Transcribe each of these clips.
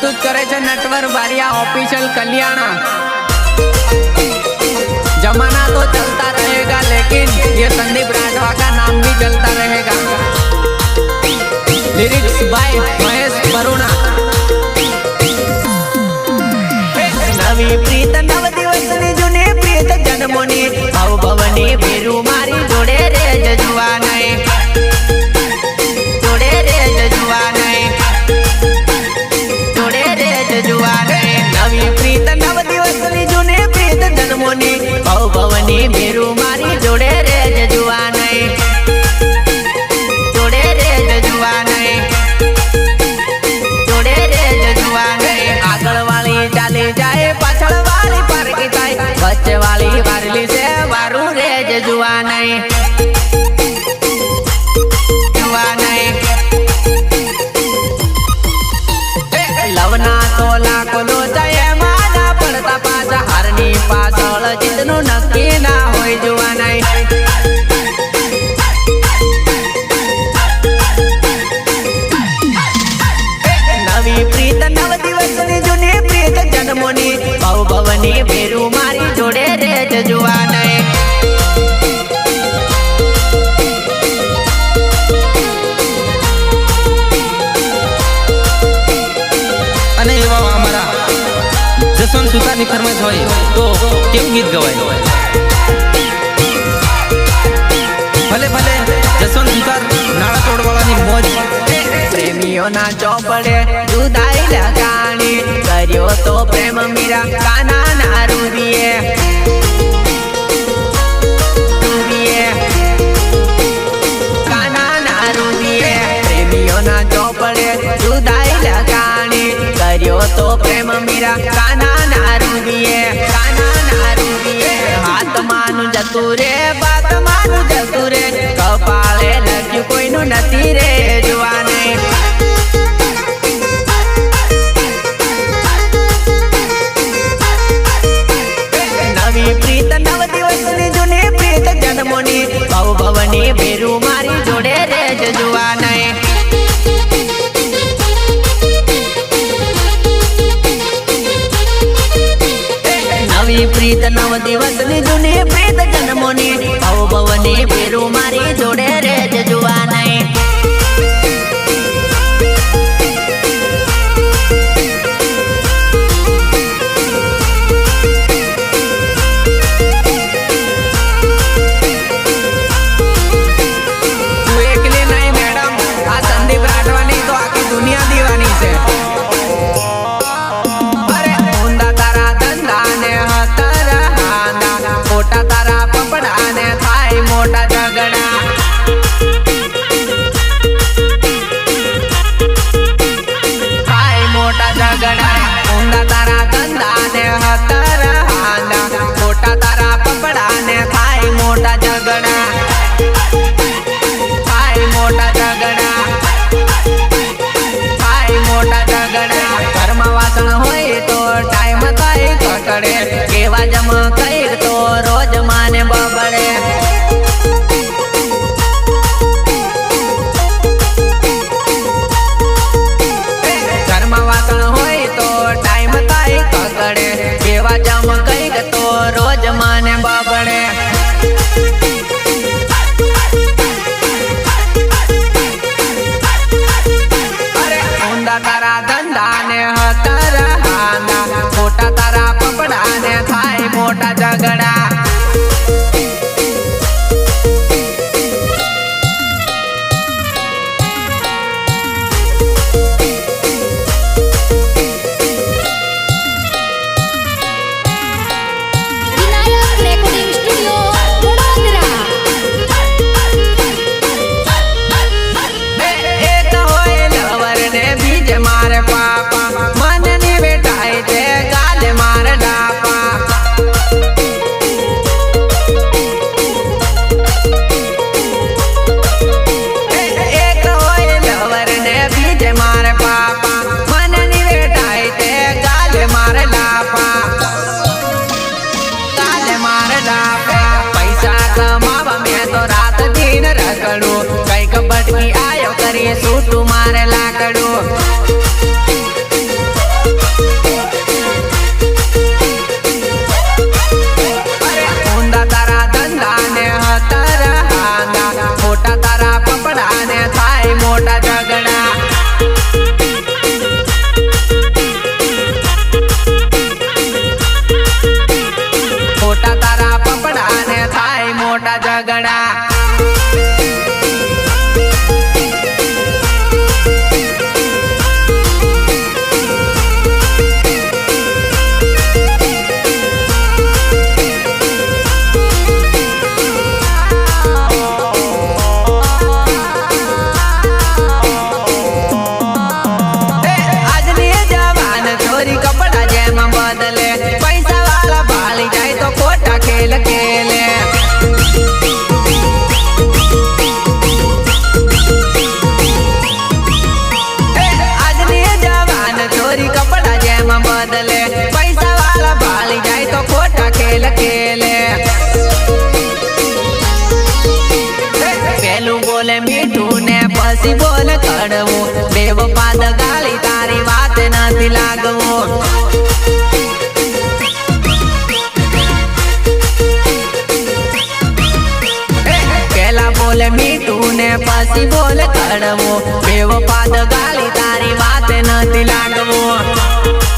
પ્રસ્તુત કરે છે નટવર બારિયા ઓફિશિયલ કલ્યાણા. જમાના તો ચલતા રહેગા, લેકિન યે સંદીપ રાઠવા કા નામ ભી ચલતા રહેગા. લિરિક્સ બાય મહેશ પરુણા નવી પ્રીત, નવ દિવસની જૂની પ્રીત, જન્મોની આવ ભવની ભેરુ મારી જોડે રે જજવા નહીં મોની ભવ ભવની મેરુ મારી જોડે કેવું ગીત ગવાય? ભલે ભલે, જસવંત સુતાર નાળા તોડવાળાની મોજ. પ્રેમીઓના ચોપડે દુદાઈ લગાણી કર્યો તો પ્રેમ મીરા કાના ના રૂદીએ તો પ્રેમ મીરા કાના ના રૂદીએ કાના માનું જતું રે બાત માનું જતું રે. કપાળે લખ્યું કોઈનું નથી રે જોવાને. પ્રીત નવ દિવસની જૂની પ્રીત જન્મોની ભાવ ભવની પેરુમાં ટાઈમ થાય કટડે કેવા જમા કેલે પેલું બોલે મીઠું ને પછી બોલે કડવું. દેવ પાદ ગાળી, તારી વાત નથી લાગવું. પેલા બોલે મીઠું ને પછી બોલે કડવું. દેવ પાદ ગાળી, તારી વાત નથી લાગવું.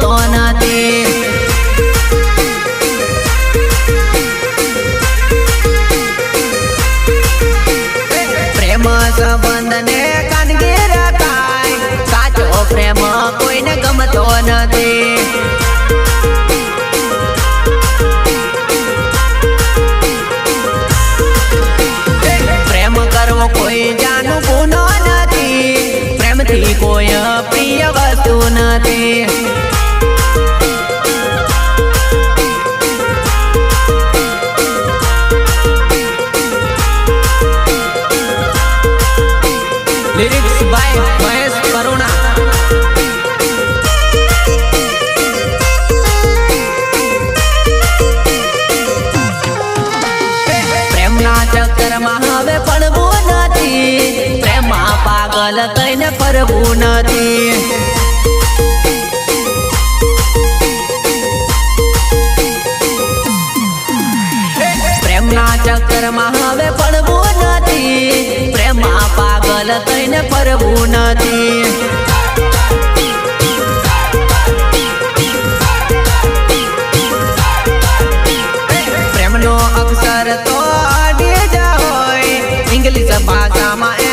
તો કરવું નથી. પ્રેમના ચક્કરમાં હવે પડવું નથી. પ્રેમમાં પાગલ થઈને ફરવું નથી. પ્રેમનો અક્ષર તો ઇંગ્લિશ ભાષામાં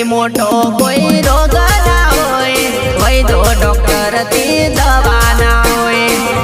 થી મોટો કોઈ રોગ ના હોય. વૈદો ડોક્ટરથી દવાના હોય.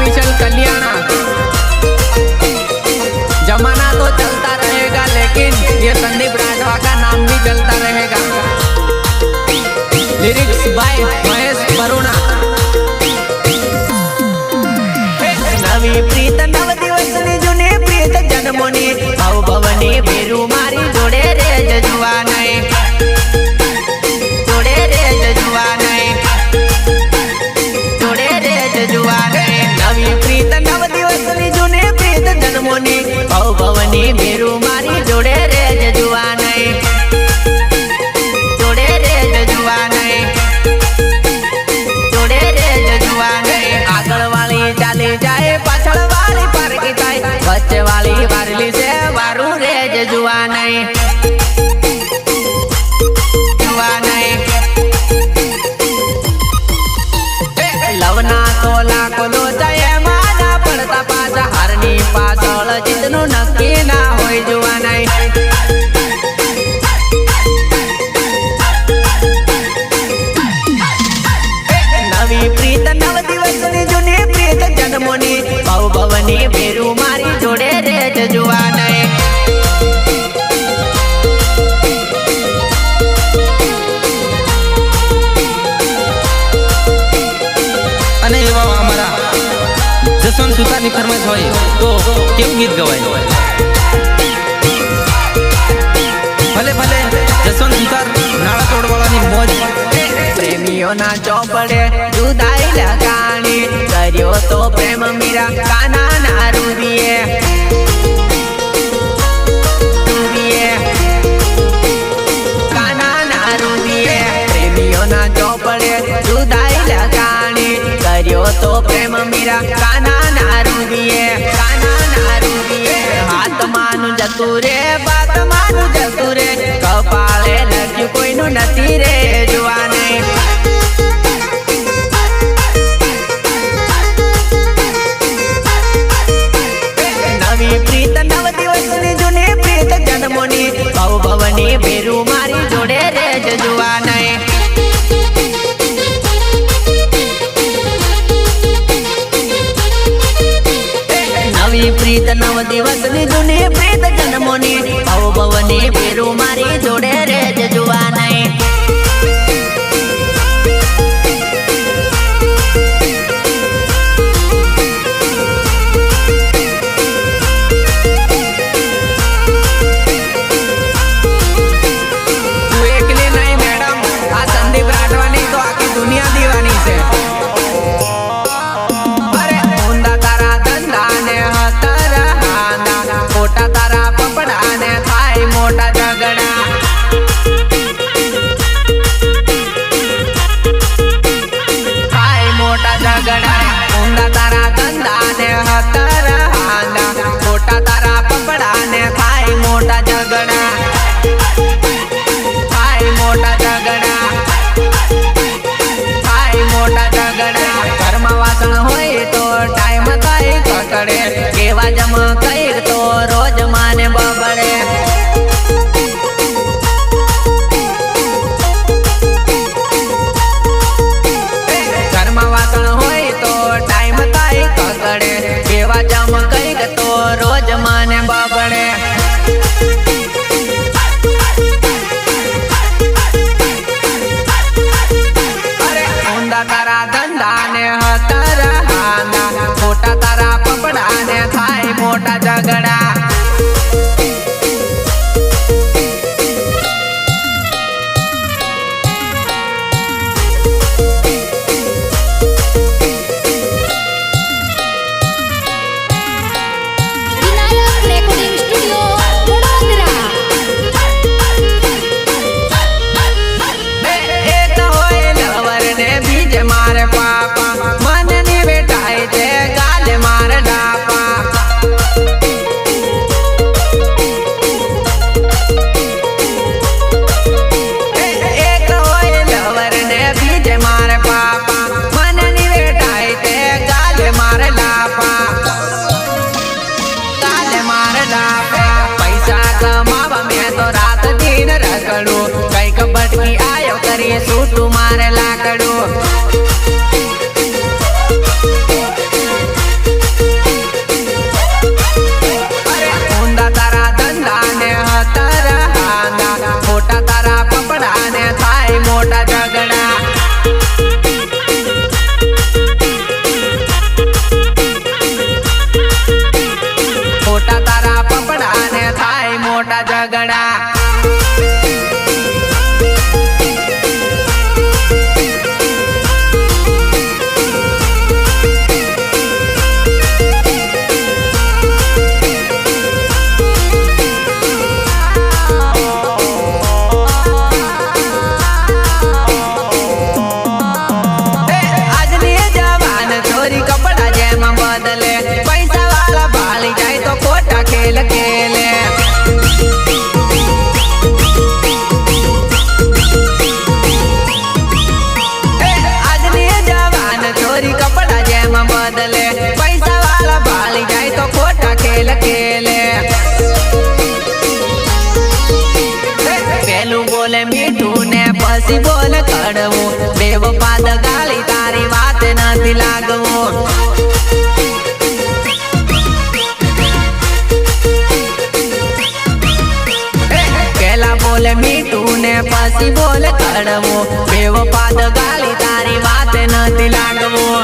ऑफिशियल कल्याणा। जमाना तो चलता रहेगा, लेकिन ये संदीप राजवा का नाम भी चलता रहेगा। लिरिक्स बाय તો કેવું ગીત ગવાય? ભલે ભલે, જસવંત સુતાર નાળા તોડવાળાની મોજ. પ્રેમીઓના ચોપડે જુદાઈ લગાણી કર્યો તો પ્રેમ મીરા કાના ના રૂદીએ તો પ્રેમ મીરા કાના ના રૂદીએ જતું રે બાત મારું જતું રે કપાળે લખ્યું કોઈનું નથી રે જોવાને ની પ્રીત નવ દિવસની જૂની પ્રીત જન્મોની. ભાવ ભવની પેરું મારી જોડે રેજ જુવાનાઈ લાડવો દેવ પાદ ગાળી, તારી વાત નથી લાગવો. પેલા બોલે મીઠું ને પછી બોલે કડવો. દેવ પાદ ગાળી, તારી વાત નથી લાગવો.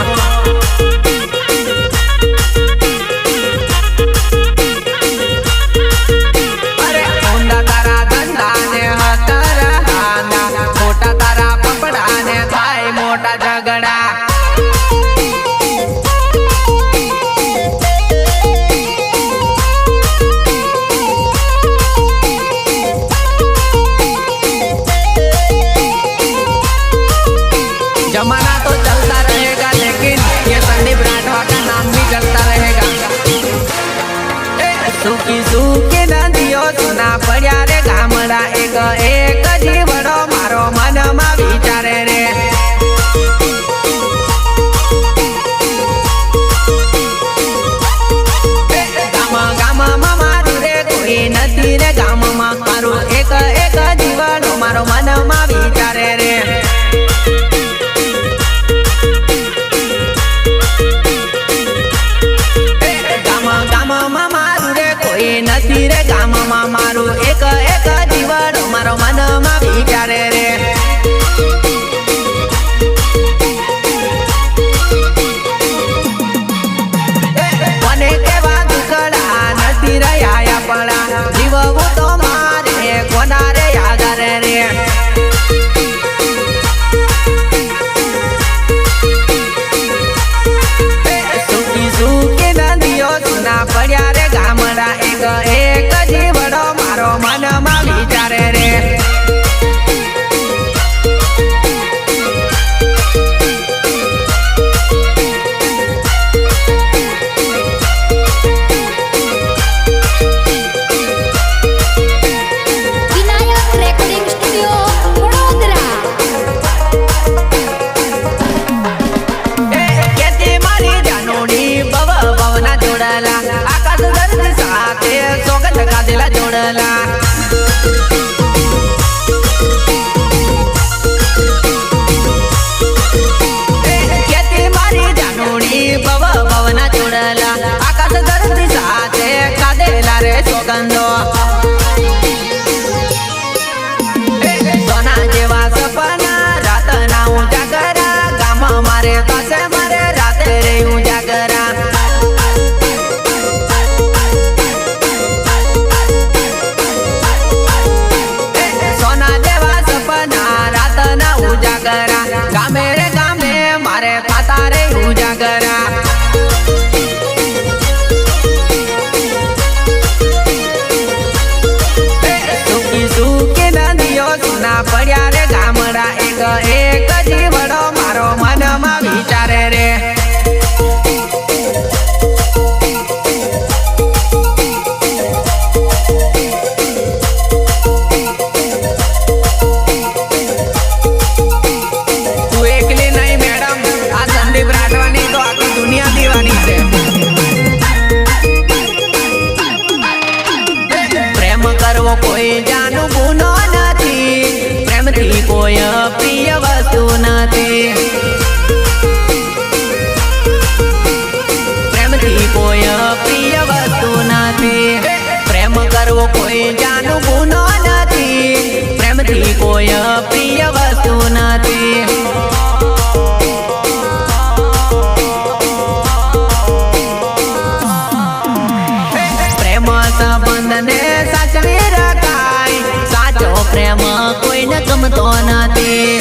સંબંધને સાચવી રખાય. સાચો પ્રેમ કોઈને ગમતો નથી.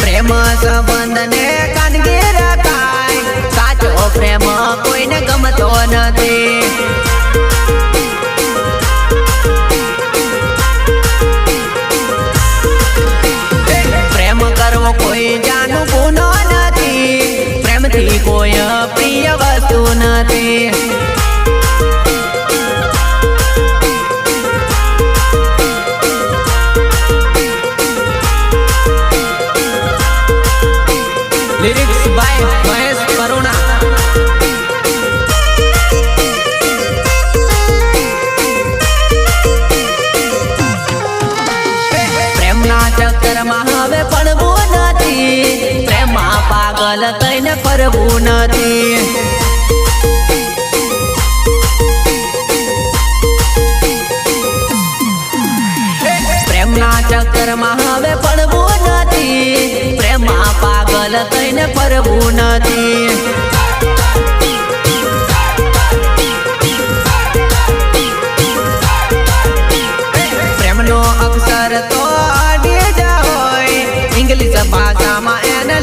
પ્રેમ સંબંધ કરવું નથી. પ્રેમના ચક્કરમાં હવે પડવું નથી. પ્રેમમાં પાગલ થઈને ફરવું નથી. પ્રેમનો અક્ષર તો ઇંગ્લિશ ભાષામાં એને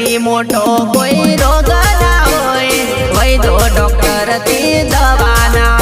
થી મોટો કોઈ રોગ ના હોય. વૈદો ડોક્ટરથી દવાના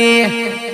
aí.